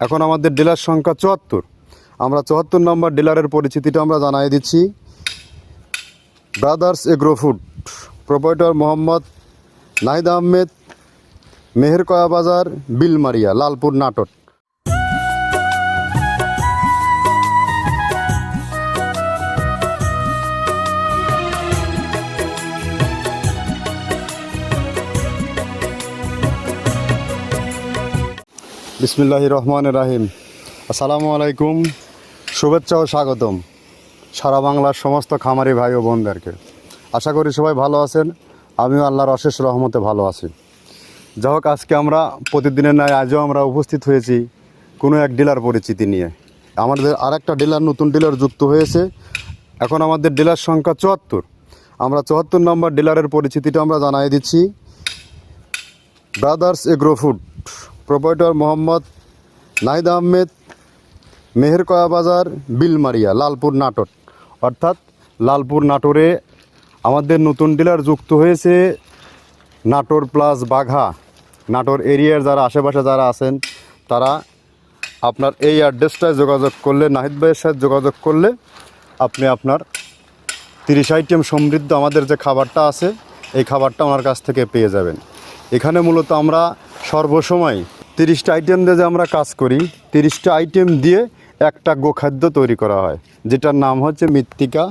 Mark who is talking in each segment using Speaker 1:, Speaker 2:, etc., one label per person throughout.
Speaker 1: এখন আমাদের ডিলার সংখ্যা চুয়াত্তর। আমরা চুয়াত্তর নম্বর ডিলারের পরিচিতিটা আমরা জানাই দিচ্ছি। Brothers agro food proprietor Mohammad Nahid Ahmed, Meher Koya Bazar, Bilmaria, Lalpur নাটক বিসমিল্লাহ রহমান রাহিম। আসসালামু আলাইকুম, শুভেচ্ছা ও স্বাগতম সারা বাংলার সমস্ত খামারি ভাই ও বোনদেরকে। আশা করি সবাই ভালো আছেন, আমিও আল্লাহর অশেষ রহমতে ভালো আছি। যাই হোক আজকে আমরা প্রতিদিনের ন্যায় আজও আমরা উপস্থিত হয়েছি কোনো এক ডিলার পরিচিতি নিয়ে। আমাদের আরেকটা ডিলার, নতুন ডিলার যুক্ত হয়েছে। এখন আমাদের ডিলার সংখ্যা চুয়াত্তর। আমরা চুয়াত্তর নম্বর ডিলারের পরিচিতিটা আমরা জানাই দিচ্ছি। Brothers agro food. Proprietor Mohammad Nahid Ahmed Meher Koya Bazar Bilmaria Lalpur Natore অর্থাৎ লালপুর নাটোরে আমাদের নতুন ডিলার যুক্ত হয়েছে নাটোর প্লাস বাঘা নাটোর এরিয়ার যারা আশেপাশে যারা আছেন, তারা আপনার এই অ্যাড্রেসটায় যোগাযোগ করলে নাহিদ ভাইয়ের সাথে যোগাযোগ করলে আপনি আপনার তিরিশ আইটেম সমৃদ্ধ আমাদের যে খাবারটা আছে, এই খাবারটা ওনার কাছ থেকে পেয়ে যাবেন। এখানে মূলত আমরা সর্বসময় তিরিশটা আইটেম দিয়ে যে আমরা কাজ করি, তিরিশটা আইটেম দিয়ে একটা গোখাদ্য তৈরি করা হয়, যেটার নাম হচ্ছে মৃত্তিকা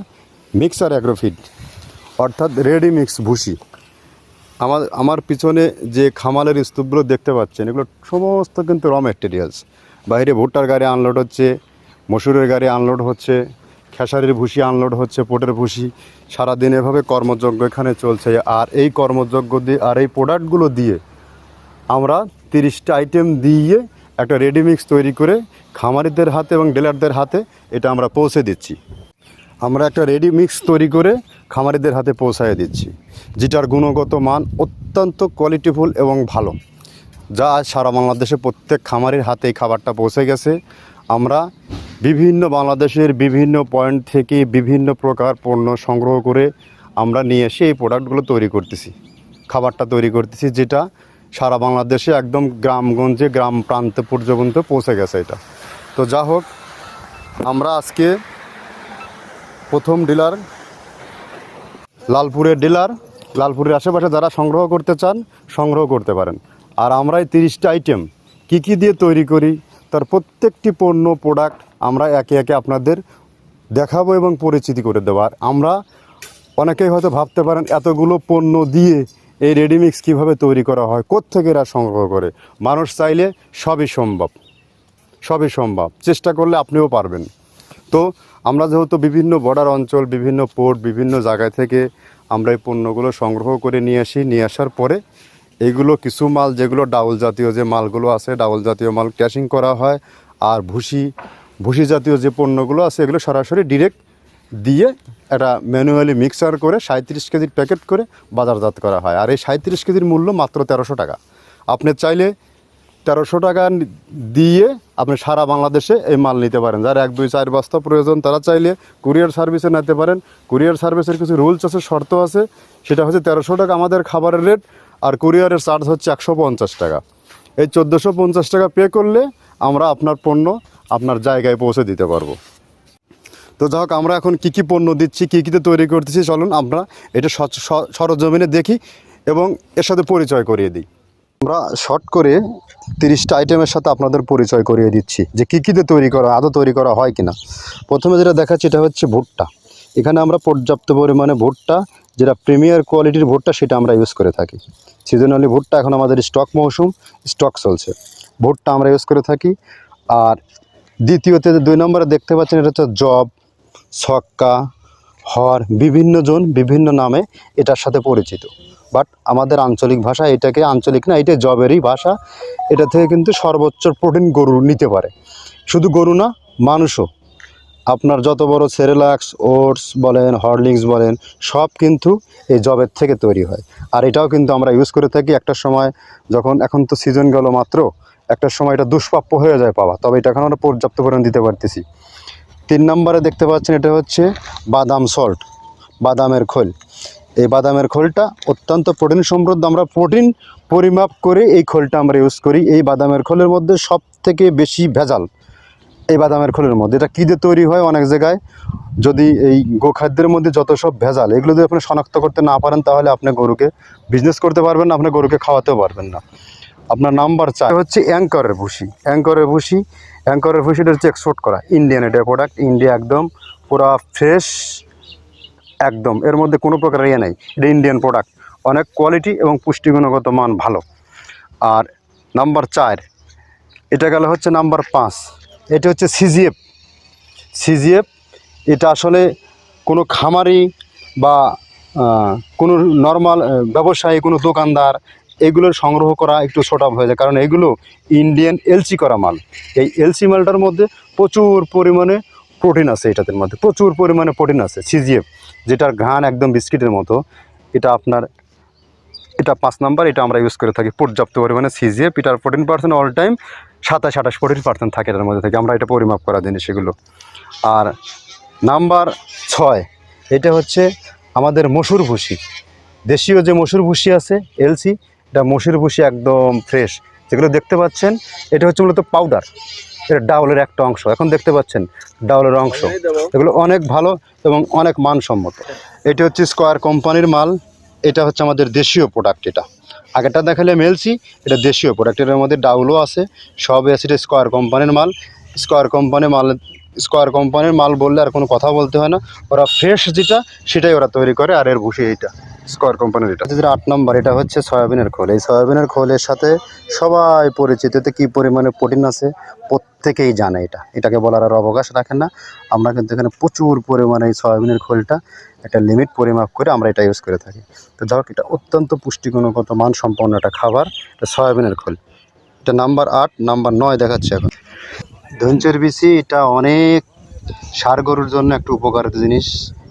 Speaker 1: মিক্সার অ্যাগ্রোফিড অর্থাৎ রেডি মিক্স ভুসি। আমার আমার পিছনে যে খামালের স্তূপগুলো দেখতে পাচ্ছেন, এগুলো সমস্ত কিন্তু র মেটেরিয়ালস বাইরে ভুট্টার গাড়ি আনলোড হচ্ছে, মসুরের গাড়ি আনলোড হচ্ছে, খেসারির ভুসি আনলোড হচ্ছে, পোটের ভুসি। সারাদিন এভাবে কর্মযজ্ঞ এখানে চলছে। আর এই কর্মযজ্ঞ দিয়ে, আর এই প্রোডাক্টগুলো দিয়ে আমরা তিরিশটা আইটেম দিয়ে একটা রেডি মিক্স তৈরি করে খামারিদের হাতে এবং ডিলারদের হাতে এটা আমরা পৌঁছে দিচ্ছি। আমরা একটা রেডি মিক্স তৈরি করে খামারিদের হাতে পৌঁছায় দিচ্ছি, যেটার গুণগত মান অত্যন্ত কোয়ালিটিফুল এবং ভালো। যা আজ সারা বাংলাদেশে প্রত্যেক খামারের হাতে এই খাবারটা পৌঁছে গেছে। আমরা বিভিন্ন বাংলাদেশের বিভিন্ন পয়েন্ট থেকে বিভিন্ন প্রকার পণ্য সংগ্রহ করে আমরা নিয়ে এসে এই প্রোডাক্টগুলো তৈরি করতেছি। খাবারটা তৈরি করতেছি যেটা সারা বাংলাদেশে একদম গ্রামগঞ্জে, গ্রাম প্রান্ত পর্যন্ত পৌঁছে গেছে এটা। তো যা হোক, আমরা আজকে প্রথম ডিলার, লালপুরের ডিলার, লালপুরের আশেপাশে যারা সংগ্রহ করতে চান, সংগ্রহ করতে পারেন। আর আমরা এই তিরিশটা আইটেম কী কী দিয়ে তৈরি করি, তার প্রত্যেকটি পণ্য প্রোডাক্ট আমরা একে একে আপনাদের দেখাবো এবং পরিচিতি করে দেবো। আর আমরা অনেকেই হয়তো ভাবতে পারেন, এতগুলো পণ্য দিয়ে এই রেডিমিক্স কীভাবে তৈরি করা হয়, কোত্থেকে এরা সংগ্রহ করে, মানুষ চাইলে সবই সম্ভব সবই সম্ভব, চেষ্টা করলে আপনিও পারবেন। তো আমরা যেহেতু বিভিন্ন বর্ডার অঞ্চল, বিভিন্ন পোর্ট বিভিন্ন জায়গায় থেকে আমরা এই পণ্যগুলো সংগ্রহ করে নিয়ে আসি, নিয়ে আসার পরে এগুলো কিছু মাল, যেগুলো ডাউল জাতীয় যে মালগুলো আছে, ডাউল জাতীয় মাল ক্যাশিং করা হয়, আর ভুসি ভুসি জাতীয় যে পণ্যগুলো আছে, এগুলো সরাসরি ডিরেক্ট দিয়ে একটা ম্যানুয়ালি মিক্সার করে সাঁত্রিশ কেজির প্যাকেট করে বাজারজাত করা হয়। আর এই সাঁত্রিশ কেজির মূল্য মাত্র তেরোশো টাকা। আপনি চাইলে তেরোশো টাকা দিয়ে আপনি সারা বাংলাদেশে এই মাল নিতে পারেন। যার এক, দুই, চার বস্তা প্রয়োজন, তারা চাইলে কুরিয়ার সার্ভিসে নিতে পারেন। কুরিয়ার সার্ভিসের কিছু রুলস আছে, শর্ত আছে। সেটা হচ্ছে তেরোশো টাকা আমাদের খাবারের রেট আর কুরিয়ারের চার্জ হচ্ছে একশো পঞ্চাশ টাকা। এই চোদ্দোশো পঞ্চাশ টাকা পে করলে আমরা আপনার পণ্য আপনার জায়গায় পৌঁছে দিতে পারব। তো যাই আমরা এখন কী কী পণ্য দিচ্ছি, কী কীতে তৈরি করতেছি, চলুন আমরা এটা সরজমিনে দেখি এবং এর সাথে পরিচয় করিয়ে দিই। আমরা শর্ট করে তিরিশটা আইটেমের সাথে আপনাদের পরিচয় করিয়ে দিচ্ছি যে কী কীতে তৈরি করা, আদৌ তৈরি করা হয় কিনা। প্রথমে যেটা দেখাচ্ছি এটা হচ্ছে ভুট্টা। এখানে আমরা পর্যাপ্ত পরিমাণে ভুট্টা, যেটা প্রিমিয়ার কোয়ালিটির ভুট্টা সেটা আমরা ইউজ করে থাকি। সিজনালি ভুট্টা এখন আমাদের স্টক মৌসুম স্টক চলছে। ভুট্টা আমরা ইউজ করে থাকি। আর দ্বিতীয়তে দুই নম্বরে দেখতে পাচ্ছেন এটা হচ্ছে জব ছক্কা, হর, বিভিন্ন জন বিভিন্ন নামে এটার সাথে পরিচিত। বাট আমাদের আঞ্চলিক ভাষা এটাকে আঞ্চলিক না, এটা জবেরই ভাষা। এটা থেকে কিন্তু সর্বোচ্চ প্রোটিন গরু নিতে পারে। শুধু গরু না, মানুষও। আপনার যত বড় সেরেলাক্স, ওটস বলেন, হরলিক্স বলেন, সব কিন্তু এই জবের থেকে তৈরি হয়। আর এটাও কিন্তু আমরা ইউজ করে থাকি একটা সময় যখন, এখন তো সিজন গেল মাত্র, একটা সময় এটা দুষ্প্রাপ্য হয়ে যায় পাওয়া। তবে এটা এখন আমরা পর্যাপ্ত পরিমাণ দিতে পারতেছি। তিন নম্বরে দেখতে পাচ্ছেন, এটা হচ্ছে বাদাম সল্ট বাদামের খোল। এই বাদামের খোলটা অত্যন্ত প্রোটিন সমৃদ্ধ। আমরা প্রোটিন পরিমাপ করে এই খোলটা আমরা ইউজ করি। এই বাদামের খোলের মধ্যে সব থেকে বেশি ভেজাল এই বাদামের খোলের মধ্যে। এটা কী দিয়ে তৈরি হয় অনেক জায়গায়? যদি এই গোখাদ্যের মধ্যে যত সব ভেজাল, এগুলো যদি আপনি শনাক্ত করতে না পারেন, তাহলে আপনি গরুকে বিজনেস করতে পারবেন না, আপনি গরুকে খাওয়াতেও পারবেন না। আপনার নাম্বার চার হচ্ছে অ্যাঙ্করের ভুসি। অ্যাঙ্করের ভুসি অ্যাঙ্করের ভুসিটা হচ্ছে এক্সপোর্ট করা। ইন্ডিয়ান এটা প্রোডাক্ট ইন্ডিয়া একদম, পুরো ফ্রেশ একদম। এর মধ্যে কোনো প্রকার ইয়ে নেই। এটা ইন্ডিয়ান প্রোডাক্ট অনেক কোয়ালিটি এবং পুষ্টিগুণগত মান ভালো। আর নাম্বার চার, এটা গেল হচ্ছে নাম্বার পাঁচ। এটা হচ্ছে সিজিএফ সিজিএফ এটা আসলে কোনো খামারি বা কোনো নর্মাল ব্যবসায়ী, কোনো দোকানদার এগুলোর সংগ্রহ করা একটু ছোট হয়ে যায়। কারণ এগুলো ইন্ডিয়ান এলসি করা মাল। এই এলসি মালটার মধ্যে প্রচুর পরিমাণে প্রোটিন আছে এটাদের মধ্যে। প্রচুর পরিমাণে প্রোটিন আছে সিজিএফ যেটার ঘ্রাণ একদম বিস্কিটের মতো। এটা আপনার, এটা পাঁচ নাম্বার, এটা আমরা ইউজ করে থাকি পর্যাপ্ত পরিমাণে সিজিএফ এটার ফোরটিন পার্সেন্ট অল টাইম সাতাশ, আঠাশ ফোরটিন পার্সেন্ট থাকে এটার মধ্যে থেকে। আমরা এটা পরিমাপ করা জিনিস এগুলো। আর নাম্বার ছয়, এটা হচ্ছে আমাদের মসুর ভুসি। দেশীয় যে মসুর ভুসি আছে এলসি এটা মসুর ভুসি একদম ফ্রেশ যেগুলো দেখতে পাচ্ছেন, এটা হচ্ছে মূলত পাউডার এটা ডাউলের একটা অংশ। এখন দেখতে পাচ্ছেন, ডাউলের অংশ। এগুলো অনেক ভালো এবং অনেক মানসম্মত। এটা হচ্ছে স্কোয়ার কোম্পানির মাল। এটা হচ্ছে আমাদের দেশীয় প্রোডাক্ট এটা। আগেরটা দেখালে মেলছি, এটা দেশীয় প্রোডাক্ট এটার মধ্যে ডাউলও আছে, সবই আছে এটা স্কোয়ার কোম্পানির মাল। স্কোয়ার কোম্পানির মাল স্কোয়ার কোম্পানির মাল বললে আর কোনো কথা বলতে হয় না। ওরা ফ্রেশ যেটা, সেটাই ওরা তৈরি করে, আর এর ভুষি এইটা। স্কোয়ার কোম্পানির এটা। যেটা আট নম্বর, এটা হচ্ছে সয়াবিনের খোল। এই সয়াবিনের খোলের সাথে সবাই পরিচিত। এতে কী পরিমাণে প্রোটিন আছে প্রত্যেকেই জানে এটা। এটাকে বলার আর অবকাশ রাখেন না। আমরা কিন্তু এখানে প্রচুর পরিমাণে এই সয়াবিনের খোলটা একটা লিমিট পরিমাপ করে আমরা এটা ইউজ করে থাকি। তো যাই এটা অত্যন্ত পুষ্টিগুণগত মান সম্পন্ন একটা খাবার, এটা সয়াবিনের খোল। এটা নাম্বার আট, নাম্বার নয় দেখাচ্ছে এখন। ধনচের বিচি, এটা অনেক সার গরুর জন্য একটা উপকারিত জিনিস।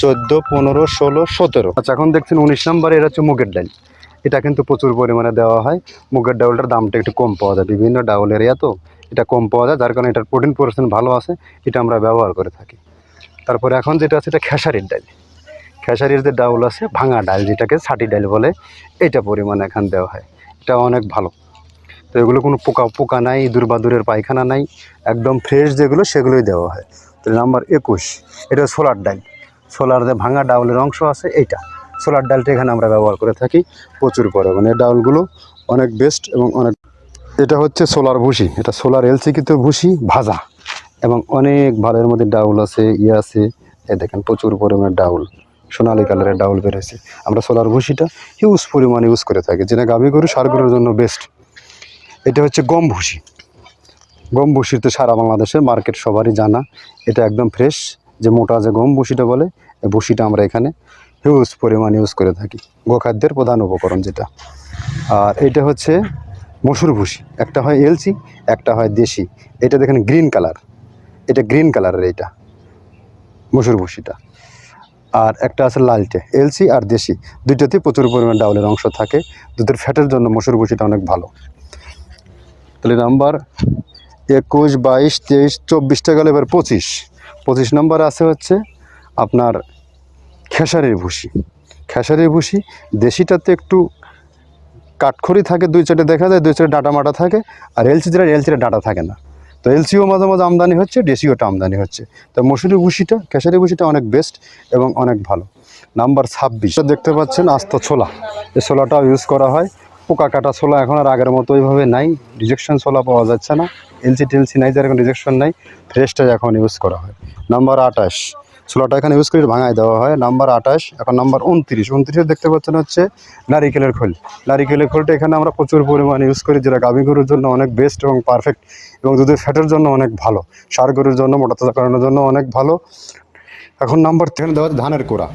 Speaker 1: চোদ্দ, পনেরো, ষোলো, সতেরো। আচ্ছা এখন দেখছেন উনিশ নাম্বারে এটা হচ্ছে মুগের ডাল। এটা কিন্তু প্রচুর পরিমাণে দেওয়া হয়। মুগের ডাউলটার দামটা একটু কম পাওয়া যায়। বিভিন্ন ডাউলের এরিয়া তো এটা কম পাওয়া যায়। যার কারণে এটার প্রোটিন পার্সেন্ট ভালো আছে, এটা আমরা ব্যবহার করে থাকি। তারপরে এখন যেটা আছে, এটা খেসারির ডাল। খেসারির যে ডাউল আছে, ভাঙা ডাল যেটাকে ছাটি ডাল বলে এটা পরিমাণে এখান দেওয়া হয়। এটা অনেক ভালো। তো এগুলো কোনো পোকা পোকা নাই, ইঁদুর বাদুরের পায়খানা নাই। একদম ফ্রেশ যেগুলো, সেগুলোই দেওয়া হয়। তো নাম্বার একুশ, এটা সোলার ডাল। সোলার যে ভাঙা ডাউলের অংশ আছে, এইটা। সোলার ডালটা এখানে আমরা ব্যবহার করে থাকি, প্রচুর পরিমাণে। এই ডাউলগুলো অনেক বেস্ট এবং অনেক এটা হচ্ছে সোলার ভুসি। এটা সোলার এলসিকিত ভুসি ভাজা। এবং অনেক ভালো এর মধ্যে ডাউল আছে ইয়ে আছে। এ দেখেন, প্রচুর পরিমাণে ডাউল। সোনালি কালারের ডাউল বেরোছে আমরা সোলার ভুসিটা হিউজ পরিমাণে ইউজ করে থাকি। যেটা গাভী গরু সার গরুর জন্য বেস্ট এটা হচ্ছে গম ভুসি। গম ভুসির তো সারা বাংলাদেশে মার্কেট সবারই জানা। এটা একদম ফ্রেশ যে মোটা যে গম ভুসিটা বলে, এই ভুসিটা আমরা এখানে হিউজ পরিমাণ ইউজ করে থাকি। গোখাদ্যের প্রধান উপকরণ যেটা। আর এটা হচ্ছে মসুর ভুসি। একটা হয় এলসি একটা হয় দেশি। এটা দেখেন গ্রিন কালার এটা গ্রিন কালারের এইটা, মসুর ভুসিটা। আর একটা আছে লালটে এলসি আর দেশি। দুইটাতেই প্রচুর পরিমাণ ডাউলের অংশ থাকে। দুধের ফ্যাটের জন্য মসুর ভুসিটা অনেক ভালো। তাহলে নাম্বার একুশ, বাইশ, তেইশ, চব্বিশটা গেলে এবার পঁচিশ। পঁচিশ নম্বর আছে হচ্ছে আপনার খেসারির ভুসি। খেসারির ভুসি, দেশিটাতে একটু কাঠখড়ি থাকে, দুই চারটে দেখা যায়, দুই চারটে ডাটা মাটা থাকে, আর এলসি যেটা, এলসিটা ডাটা থাকে না। তো এলসিও মাঝে মাঝে আমদানি হচ্ছে, দেশিওটা আমদানি হচ্ছে। তো মসুরি ভুসিটা খেসারি ভুসিটা অনেক বেস্ট এবং অনেক ভালো। নাম্বার ছাব্বিশ দেখতে পাচ্ছেন আস্ত ছোলা। এই ছোলাটাও ইউজ করা হয়। পোকা কাটা ছোলা এখন আর আগের মতো ওইভাবে নাই রিজেকশন ছোলা পাওয়া যাচ্ছে না এলসি টেলসি নাই, যার এখন রিজেকশন নাই ফ্রেশটা এখন ইউজ করা হয়। নাম্বার আঠাশ, ছোলাটা এখানে ইউজ করে ভাঙায় দেওয়া হয়। নাম্বার আঠাশ, এখন নাম্বার উনত্রিশ, উনত্রিশে দেখতে পাচ্ছেন হচ্ছে নারিকেলের খোল। নারিকেলের খোলটা এখানে আমরা প্রচুর পরিমাণে ইউজ করি, যেটা গাভী গরুর জন্য অনেক বেস্ট এবং পারফেক্ট এবং দুধের ফ্যাটের জন্য অনেক ভালো। সার গরুর জন্য, মোটা তাজা করানোর জন্য অনেক ভালো। এখন নাম্বার টেন দেওয়া ধানের কোড়া।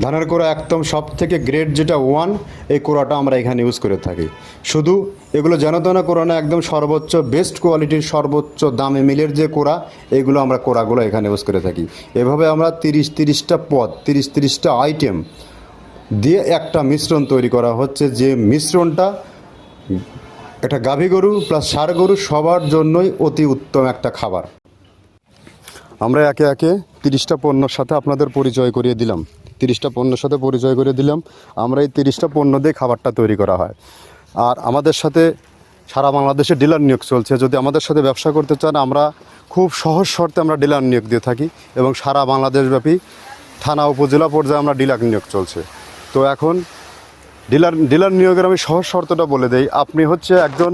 Speaker 1: ধানের কোড়া একদম সব থেকে গ্রেড যেটা ওয়ান এই কোড়াটা আমরা এখানে ইউজ করে থাকি। শুধু এগুলো যেন তেন কোড়া না, একদম সর্বোচ্চ বেস্ট কোয়ালিটির সর্বোচ্চ দামে মিলের যে কোড়া এইগুলো আমরা কোড়াগুলো এখানে ইউজ করে থাকি। এভাবে আমরা তিরিশ তিরিশটা পদ, তিরিশ তিরিশটা আইটেম দিয়ে একটা মিশ্রণ তৈরি করা হচ্ছে যে মিশ্রণটা একটা গাভী গরু প্লাস ষাঁড় গরু সবার জন্যই অতি উত্তম একটা খাবার। আমরা একে একে তিরিশটা পণ্যর সাথে আপনাদের পরিচয় করিয়ে দিলাম। তিরিশটা পণ্যের সাথে পরিচয় করে দিলাম। আমরা এই তিরিশটা পণ্য দিয়ে খাবারটা তৈরি করা হয়। আর আমাদের সাথে সারা বাংলাদেশে ডিলার নিয়োগ চলছে। যদি আমাদের সাথে ব্যবসা করতে চান, আমরা খুব সহজ শর্তে আমরা ডিলার নিয়োগ দিয়ে থাকি এবং সারা বাংলাদেশব্যাপী থানা, উপজেলা পর্যায়ে আমরা ডিলার নিয়োগ চলছে। তো এখন ডিলার ডিলার নিয়োগের আমি সহজ শর্তটা বলে দেই। আপনি হচ্ছে একজন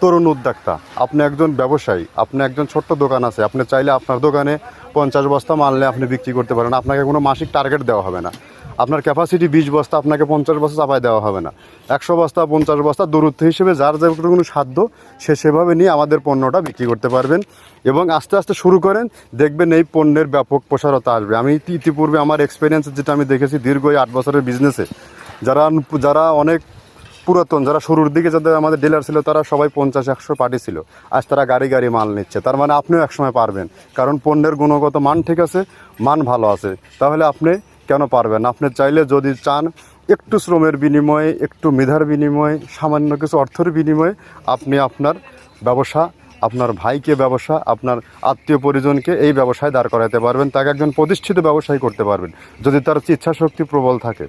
Speaker 1: তরুণ উদ্যোক্তা। আপনি একজন ব্যবসায়ী, আপনি একজন ছোট্ট দোকান আছে, আপনি চাইলে আপনার দোকানে পঞ্চাশ বস্তা মানলে আপনি বিক্রি করতে পারেন, আপনাকে কোনো মাসিক টার্গেট দেওয়া হবে না। আপনার ক্যাপাসিটি বিশ বস্তা, আপনাকে পঞ্চাশ বস্তা চাপায় দেওয়া হবে না। একশো বস্তা, পঞ্চাশ বস্তা দূরত্ব হিসেবে যার যেটুকুনি সাধ্য, সে সেভাবে নিয়ে আমাদের পণ্যটা বিক্রি করতে পারবেন এবং আস্তে আস্তে শুরু করেন, দেখবেন এই পণ্যের ব্যাপক প্রসারতা আসবে। আমি ইতি- ইতিপূর্বে আমার এক্সপিরিয়েন্স যেটা আমি দেখেছি দীর্ঘ আট বছরের বিজনেসে যারা যারা অনেক পুরাতন, যারা শুরুর দিকে যাদের আমাদের ডিলার ছিল, তারা সবাই পঞ্চাশ, একশো পার্টি ছিল। আজ তারা গাড়ি গাড়ি মাল নিচ্ছে। তার মানে আপনিও একসময় পারবেন। কারণ পণ্যের গুণগত মান ঠিক আছে, মান ভালো আছে। তাহলে আপনি কেন পারবেন? আপনি চাইলে যদি চান একটু শ্রমের বিনিময়ে, একটু মেধার বিনিময়ে, সামান্য কিছু অর্থের বিনিময়ে আপনি আপনার ব্যবসা, আপনার ভাইকে ব্যবসা, আপনার আত্মীয় পরিজনকে এই ব্যবসায় দাঁড় করাতে পারবেন। তাকে একজন প্রতিষ্ঠিত ব্যবসায়ী করতে পারবেন। যদি তার ইচ্ছা শক্তি প্রবল থাকে,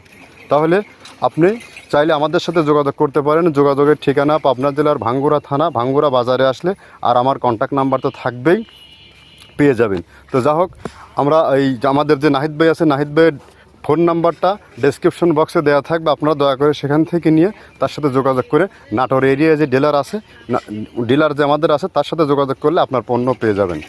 Speaker 1: তাহলে আপনি চাইলে আমাদের সাথে যোগাযোগ করতে পারেন। যোগাযোগের ঠিকানা পাবনা জেলার ভাঙ্গুরা থানা, ভাঙ্গুরা বাজারে আসলে আর আমার কন্ট্যাক্ট নাম্বার তো থাকবেই, পেয়ে যাবেন। তো যা হোক, আমরা এই আমাদের যে নাহিদ ভাই আছে, নাহিদ ভাইয়ের ফোন নাম্বারটা ডেসক্রিপশন বক্সে দেওয়া থাকবে। আপনারা দয়া করে সেখান থেকে নিয়ে তার সাথে যোগাযোগ করে নাটোর এরিয়ায় যে ডিলার আছে ডিলার যে আমাদের আছে, তার সাথে যোগাযোগ করলে আপনার পণ্য পেয়ে যাবেন।